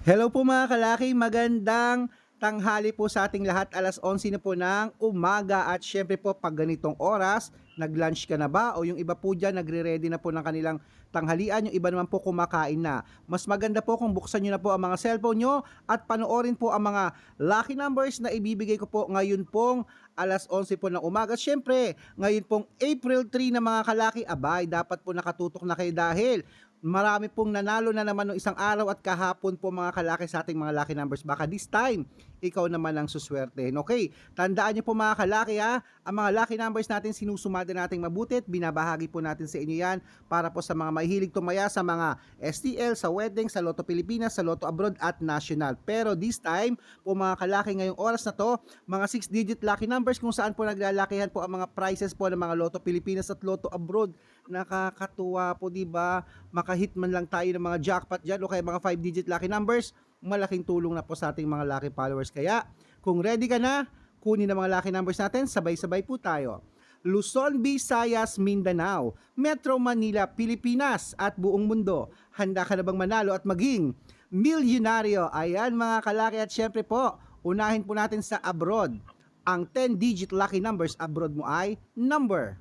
Hello po mga kalaki, magandang tanghali po sa ating lahat. Alas 11 na po ng umaga at syempre po pag ganitong oras, nag-lunch ka na ba? O yung iba po dyan, nagre-ready na po ng kanilang tanghalian, yung iba naman po kumakain na. Mas maganda po kung buksan nyo na po ang mga cellphone nyo at panoorin po ang mga lucky numbers na ibibigay ko po ngayon pong alas 11 po ng umaga. Syempre, ngayon pong April 3 na mga kalaki, abay, dapat po nakatutok na kayo dahil marami pong nanalo na naman ng isang araw at kahapon po mga kalaki sa ating mga lucky numbers. Baka this time, ikaw naman ang suswertehin. Okay, tandaan niyo po mga kalaki ha, ang mga lucky numbers natin sinusumada nating mabuti at binabahagi po natin sa inyo yan para po sa mga mahilig tumaya sa mga STL, sa wedding, sa Lotto Pilipinas, sa Lotto Abroad at National. Pero this time, po mga kalaki ngayong oras na to, mga 6-digit lucky numbers kung saan po naglalakihan po ang mga prizes po ng mga Lotto Pilipinas at Lotto Abroad. Nakakatuwa po, di ba? Makahit man lang tayo ng mga jackpot dyan o kaya mga 5-digit lucky numbers, malaking tulong na po sa ating mga lucky followers. Kaya, kung ready ka na, kunin ang mga lucky numbers natin, sabay-sabay po tayo. Luzon, Visayas, Mindanao, Metro Manila, Pilipinas at buong mundo. Handa ka na bang manalo at maging milyonaryo? Ayan mga kalaki at syempre po, unahin po natin sa abroad. Ang 10-digit lucky numbers abroad mo ay number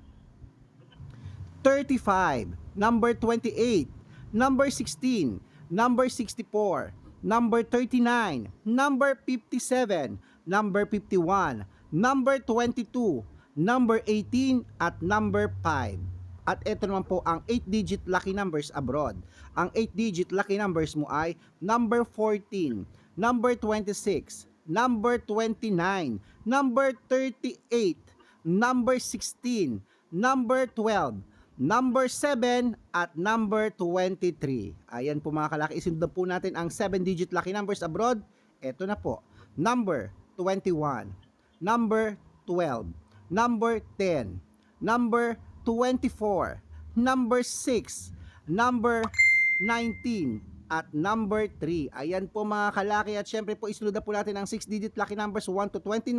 35, number 28, number 16, number 64, number 39, number 57, number 51, number 22, number 18, at number 5. At ito naman po ang 8-digit lucky numbers abroad. Ang 8-digit lucky numbers mo ay number 14, number 26, number 29, number 38, number 16, number 12, number 7 at number 23. Ayan po mga kalaki, isundan po natin ang 7-digit lucky numbers abroad. Ito na po, number 21, number 12, number 10, number 24, number 6, number 19, at number 3. Ayan po mga kalaki at syempre po isunod po natin ang 6-digit lucky numbers 1 to 29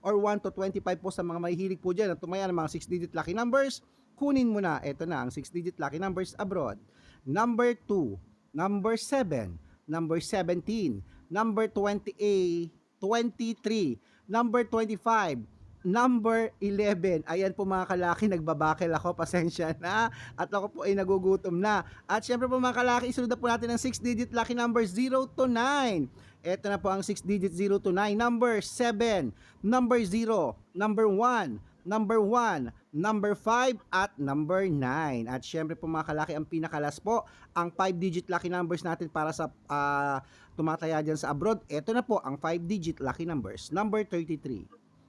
or 1 to 25 po sa mga mahihilig po dyan at tumaya ng mga 6-digit lucky numbers kunin mo na. Ito na ang 6-digit lucky numbers abroad. Number 2, number 7, number 17, number 28, 23, number 25, number 11. Ayan po mga kalaki, nagbabakil ako, pasensya na. At ako po ay nagugutom na. At syempre po mga kalaki, isunod na po natin ang 6-digit lucky number 0 to 9. Ito na po ang 6-digit 0 to 9. Number 7, number 0, number 1, number 1, number 5, at number 9. At syempre po mga kalaki, ang pinakalas po, ang 5-digit lucky numbers natin para sa ah, tumataya dyan sa abroad. Ito na po ang 5-digit lucky numbers. Number 33,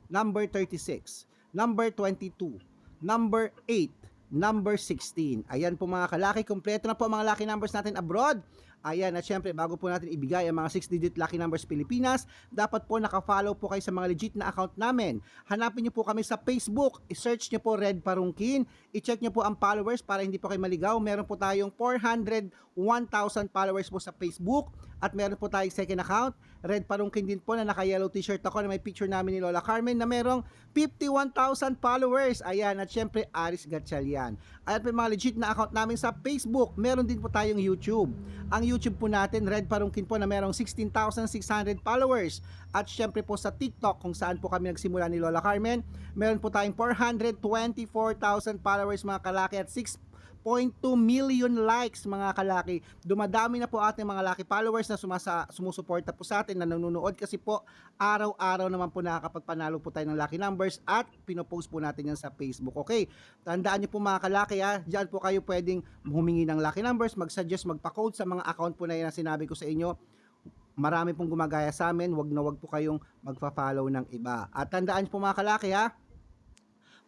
number 36, number 22, number 8, number 16. Ayan po mga kalaki, kompleto na po mga lucky numbers natin abroad. Ayan, at syempre, bago po natin ibigay ang mga 6-digit lucky numbers Pilipinas, dapat po naka-follow po kayo sa mga legit na account namin. Hanapin niyo po kami sa Facebook, i-search niyo po Red Parungkin, i-check niyo po ang followers para hindi po kayo maligaw. Meron po tayong 401,000 followers po sa Facebook at meron po tayong second account, Red Parungkin din po na naka-yellow t-shirt ako na may picture namin ni Lola Carmen na merong 51,000 followers. Ayan, at syempre, Aris Gatchalian. At may mga legit na account namin sa Facebook. Meron din po tayong YouTube. Ang YouTube po natin, Red Parungkin po na merong 16,600 followers. At syempre po sa TikTok kung saan po kami nagsimula ni Lola Carmen, meron po tayong 424,000 followers mga kalaki at 6.2 million likes mga kalaki. Dumadami na po ating mga laki followers na sumasa, sumusuporta po sa atin na nanonood kasi po araw-araw naman po nakakapagpanalo po tayo ng lucky numbers at pinopost po natin yan sa Facebook. Okay, tandaan niyo po mga kalaki ha, dyan po kayo pwedeng humingi ng lucky numbers, mag-suggest, magpa-code sa mga account po na yan na sinabi ko sa inyo marami pong gumagaya sa amin, wag na wag po kayong magfa-follow ng iba. At tandaan po mga kalaki ha,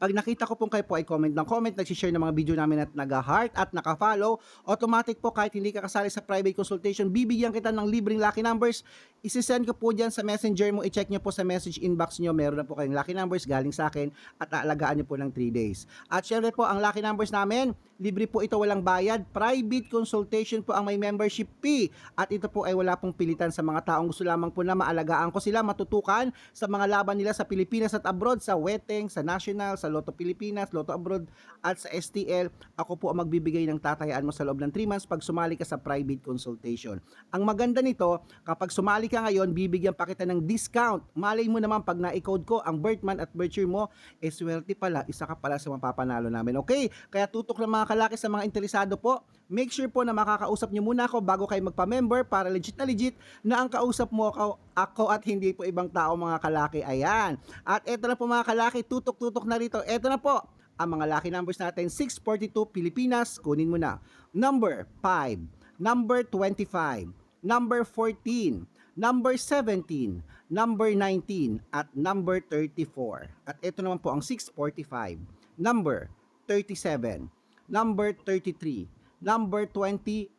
pag nakita ko pong kayo po ay comment ng comment, nagsishare ng mga video namin at nag-heart at naka-follow, automatic po kahit hindi ka kasali sa private consultation, bibigyan kita ng libreng lucky numbers. Isisend ko po dyan sa messenger mo, i-check nyo po sa message inbox nyo, meron na po kayong lucky numbers galing sa akin at aalagaan nyo po ng 3 days. At syempre po, ang lucky numbers namin, Libre po ito walang bayad. Private consultation po ang may membership fee. At ito po ay wala pong pilitan sa mga taong gusto lamang po na maalagaan ko sila, matutukan sa mga laban nila sa Pilipinas at abroad, sa Weteng, sa National, sa Lotto Pilipinas, Lotto Abroad at sa STL. Ako po ang magbibigay ng tatayaan mo sa loob ng 3 months pag sumali ka sa private consultation. Ang maganda nito, kapag sumali ka ngayon, bibigyan pa kita ng discount. Malay mo naman pag na-code ko ang birth month at birth year mo, eh swerte pala, isa ka pala sa mapapanalo namin. Okay? Kaya tutok ng mga kalaki sa mga interesado po, make sure po na makakausap nyo muna ako bago kayo magpa-member para legit na legit na ang kausap mo ako, ako at hindi po ibang tao mga kalaki. Ayan. At eto na po mga kalaki, tutok-tutok na rito. Eto na po, ang mga lucky numbers natin, 642 Pilipinas, kunin mo na. Number 5, number 25, number 14, number 17, number 19, at number 34. At ito naman po ang 645, number 37, number 33, number 28,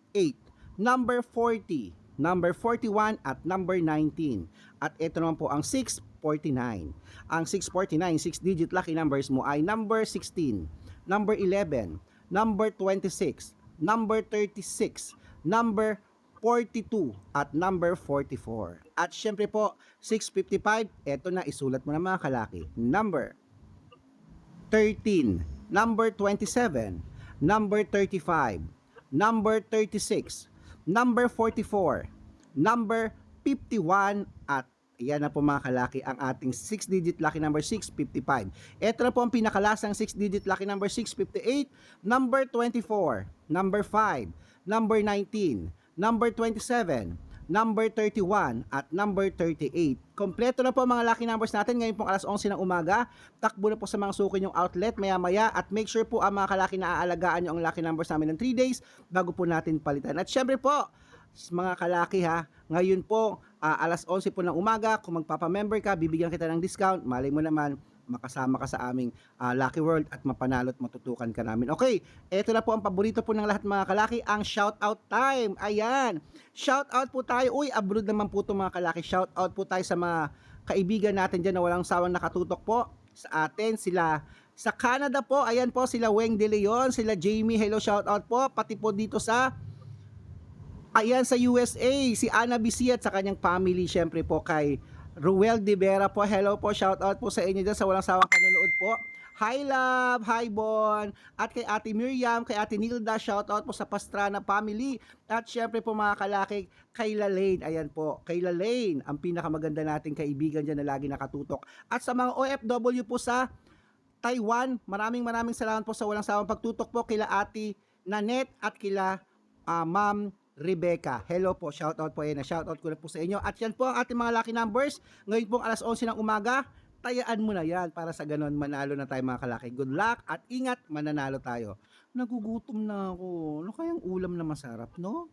number 40, number 41, at number 19. At ito naman po ang 649. Ang 649, 6-digit lucky numbers mo ay number 16, number 11, number 26, number 36, number 42 at number 44. At syempre po, 655, eto na isulat mo na mga kalaki. Number 13, number 27, number 35, number 36, number 44, number 51 at yan na po mga kalaki ang ating 6-digit lucky number 655. Ito na po ang pinakalasang 6-digit lucky number 658, number 24, number 5, number 19, number 27, number 31, at number 38. Kompleto na po mga lucky numbers natin ngayon pong alas 11 ng umaga. Takbo na po sa mga suki yung outlet maya-maya at make sure po ang mga kalaki na aalagaan nyo ang lucky numbers namin ng 3 days bago po natin palitan. At syempre po, mga kalaki ha, ngayon po, ah, alas 11 po ng umaga, kung magpapamember ka, bibigyan kita ng discount, malay mo naman, makasama ka sa aming ah, Lucky World at mapanalo at matutukan ka namin. Okay, eto na po ang paborito po ng lahat mga kalaki, ang shoutout time. Ayan, shoutout po tayo. Uy, abroad naman po ito mga kalaki. Shoutout po tayo sa mga kaibigan natin dyan na walang sawang nakatutok po sa atin. Sila sa Canada po, ayan po, sila Weng De Leon, sila Jamie, hello, shoutout po. Pati po dito sa Ayan sa USA, si Ana Bisi at sa kanyang family, syempre po kay Ruel De Vera po. Hello po, shout out po sa inyo dyan sa walang sawang kanonood po. Hi Love, hi Bon, at kay Ate Miriam, kay Ate Nilda, shout out po sa Pastrana family. At syempre po mga kalaki, kay Lalaine, ayan po, kay Lalaine, ang pinakamaganda nating kaibigan dyan na lagi nakatutok. At sa mga OFW po sa Taiwan, maraming maraming salamat po sa walang sawang pagtutok po kila Ate Nanette at kila ah, Ma'am Rebecca. Hello po, shout out po yan. Shout out ko na po sa inyo. At yan po ang ating mga lucky numbers. Ngayon pong alas 11 ng umaga, tayaan mo na yan para sa ganon manalo na tayo mga kalaki. Good luck at ingat, mananalo tayo. Nagugutom na ako. Ano kayang ulam na masarap, no?